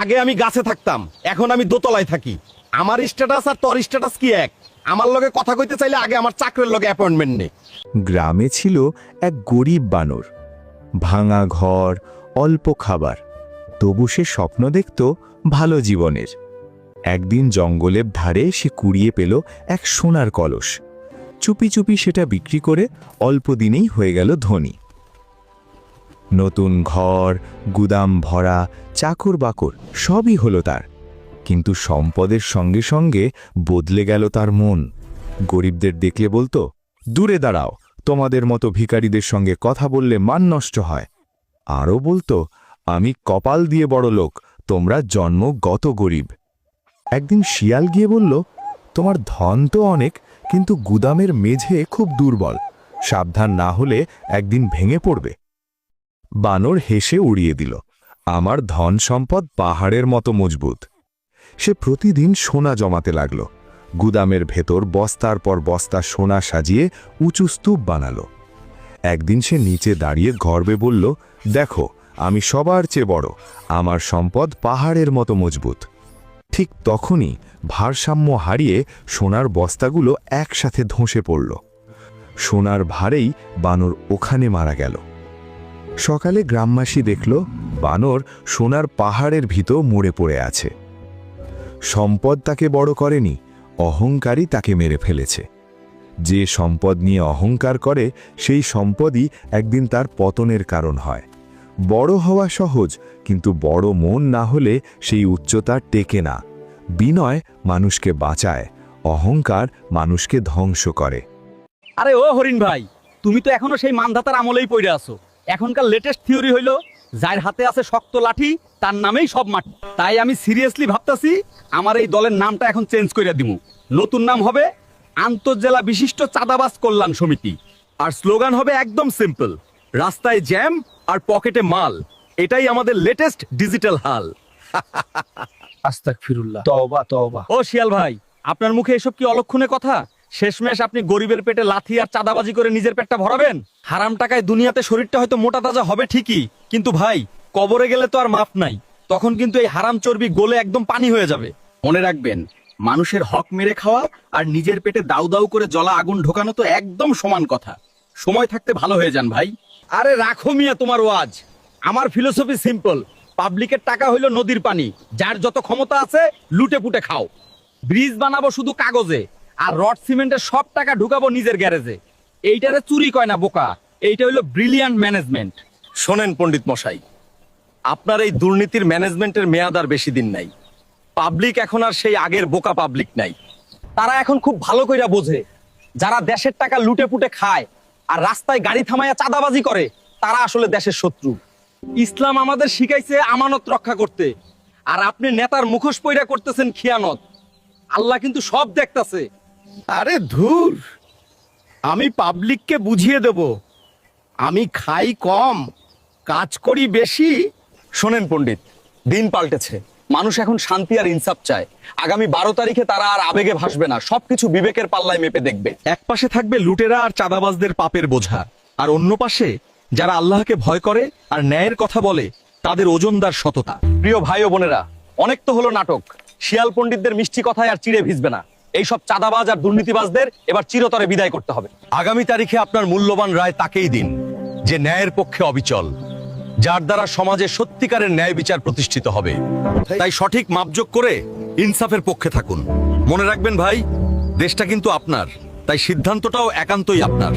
আগে আমি গাছে থাকতাম, এখন আমি দোতলায় থাকি। আমার স্ট্যাটাস আর তোর স্ট্যাটাস কি এক? আমার লগে কথা কইতে চাইলে আগে আমার চাকরির লগে অ্যাপয়েন্টমেন্ট নে। গ্রামে ছিল এক গরিব বানর। ভাঙা ঘর, অল্প খাবার। তবু সে স্বপ্ন দেখত ভালো জীবনের। একদিন জঙ্গলের ধারে সে কুড়িয়ে পেল এক সোনার কলস। চুপি চুপি সেটা বিক্রি করে অল্প দিনেই হয়ে গেল ধনী। নতুন ঘর, গুদাম ভরা, চাকর বাকর, সবই হলো তার। কিন্তু সম্পদের সঙ্গে সঙ্গে বদলে গেল তার মন। গরিবদের দেখলে বলতো, দূরে দাঁড়াও, তোমাদের মতো ভিখারিদের সঙ্গে কথা বললে মান নষ্ট হয়। আরও বলতো, আমি কপাল দিয়ে বড় লোক, তোমরা জন্মগত গরিব। একদিন শিয়াল গিয়ে বলল, তোমার ধন তো অনেক, কিন্তু গুদামের মেঝে খুব দুর্বল। সাবধান না হলে একদিন ভেঙে পড়বে। বানর হেসে উড়িয়ে দিল, আমার ধন সম্পদ পাহাড়ের মতো মজবুত। সে প্রতিদিন সোনা জমাতে লাগল, গুদামের ভেতর বস্তার পর বস্তা সোনা সাজিয়ে উঁচু স্তূপ বানালো। একদিন সে নিচে দাঁড়িয়ে গর্বে বলল, দেখো, আমি সবার চেয়ে বড়, আমার সম্পদ পাহাড়ের মতো মজবুত। ঠিক তখনই ভারসাম্য হারিয়ে সোনার বস্তাগুলো একসাথে ধসে পড়ল। সোনার ভারেই বানর ওখানে মারা গেল। সকালে গ্রামবাসী দেখল, বানর সোনার পাহাড়ের ভিতর মরে পড়ে আছে। সম্পদ তাকে বড় করেনি, অহংকারই তাকে মেরে ফেলেছে। যে সম্পদ নিয়ে অহংকার করে, সেই সম্পদই একদিন তার পতনের কারণ হয়। বড় হওয়া সহজ, কিন্তু বড় মন না হলে সেই উচ্চতা টেকে না। বিনয় মানুষকে বাঁচায়, অহংকার মানুষকে ধ্বংস করে। আরে ও হরিণ ভাই, তুমি তো এখনও সেই মানধাতার আমলেই পড়ে আছো। এখনকার লেটেস্ট থিওরি হইল যার হাতে আছে শক্ত লাঠি তার নামেই সব মাটি তাই আমি সিরিয়াসলি ভাবতাছি আমার এই দলের নামটা এখন চেঞ্জ করে দিব নতুন নাম হবে আন্তর্জেলা বিশিষ্ট চাঁদাবাজ কল্যাণ সমিতি। আর স্লোগান হবে একদম সিম্পল রাস্তায় জ্যাম আর পকেটে মাল। এটাই আমাদের লেটেস্ট ডিজিটাল হাল। আস্তাক ফিরুল্লাহ তওবা তওবা। ও শিয়াল ভাই আপনার মুখে এসব কি অলক্ষণে কথা? শেষমেশ আপনি গরিবের পেটে লাথি আর চাঁদাবাজি করে নিজের পেটটা ভরাবেন? হারাম টাকায় দুনিয়াতে শরীরটা হয়তো মোটা তাজা হবে ঠিকই কিন্তু ভাই কবরে গেলে তো আর মাপ নাই। তখন কিন্তু এই হারাম চর্বি গলে একদম পানি হয়ে যাবে। মনে রাখবেন মানুষের হক মেরে খাওয়া আর নিজের পেটে দাউ দাউ করে জ্বলা আগুন ঢোকানো তো একদম সমান কথা। সময় থাকতে ভালো হয়ে যান ভাই। আরে রাখো মিয়া তোমার ওয়াজ। আমার ফিলোসফি সিম্পল পাবলিকের টাকা হইল নদীর পানি। যার যত ক্ষমতা আছে লুটে পুটে খাও। ব্রিজ বানাবো শুধু কাগজে। আর রড সিমেন্টের সব টাকা ঢুকাবো নিজের গ্যারেজে। এইটারে চুরি কয় না বোকা, এইটা হইল ব্রিলিয়ান্ট ম্যানেজমেন্ট শোনেন পণ্ডিত মশাই, আপনার এই দুর্নীতির ম্যানেজমেন্টের মেয়াদ আর বেশি দিন নাই। পাবলিক এখন আর সেই আগের বোকা পাবলিক নাই। তারা এখন খুব ভালো কইরা বোঝে, যারা দেশের টাকা লুটে পুটে খায় আর রাস্তায় গাড়ি থামাইয়া চাঁদাবাজি করে, তারা আসলে দেশের শত্রু। ইসলাম আমাদের শিখাইছে আমানত রক্ষা করতে। আর আপনি নেতার মুখোশ পয়রা করতেছেন খিয়ানত। আল্লাহ কিন্তু সব দেখতাছে। আরে ধুর। আমি পাবলিককে বুঝিয়ে দেব। আমি খাই কম কাজ করি বেশি। শোনেন পণ্ডিত দিন পাল্টেছে। মানুষ এখন শান্তি আর ইনসাফ চায়। আগামী বারো তারিখে তারা আর আবেগে ভাসবে না। সবকিছু বিবেকের পাল্লায় মেপে দেখবে। এক পাশে থাকবে লুটেরা আর চাঁদাবাজদের পাপের বোঝা। আর অন্য পাশে যারা আল্লাহকে ভয় করে আর ন্যায়ের কথা বলে তাদের ওজনদার সততা। প্রিয় ভাই ও বোনেরা অনেক তো হলো নাটক। শিয়াল পণ্ডিতদের মিষ্টি কথায় আর চিড়ে ভিজবে না। এই সব চাঁদাবাজ আর দুর্নীতিবাজদের এবার চিরতরে বিদায় করতে হবে। আগামী তারিখে আপনার মূল্যবান রায় তাকেই দিন, যে ন্যায়ের পক্ষে অবিচল, যার দ্বারা সমাজে সত্যিকারের ন্যায় বিচার প্রতিষ্ঠিত হবে। তাই সঠিক মাপযোগ করে ইনসাফের পক্ষে থাকুন। মনে রাখবেন ভাই, দেশটা কিন্তু আপনার, তাই সিদ্ধান্তটাও একান্তই আপনার।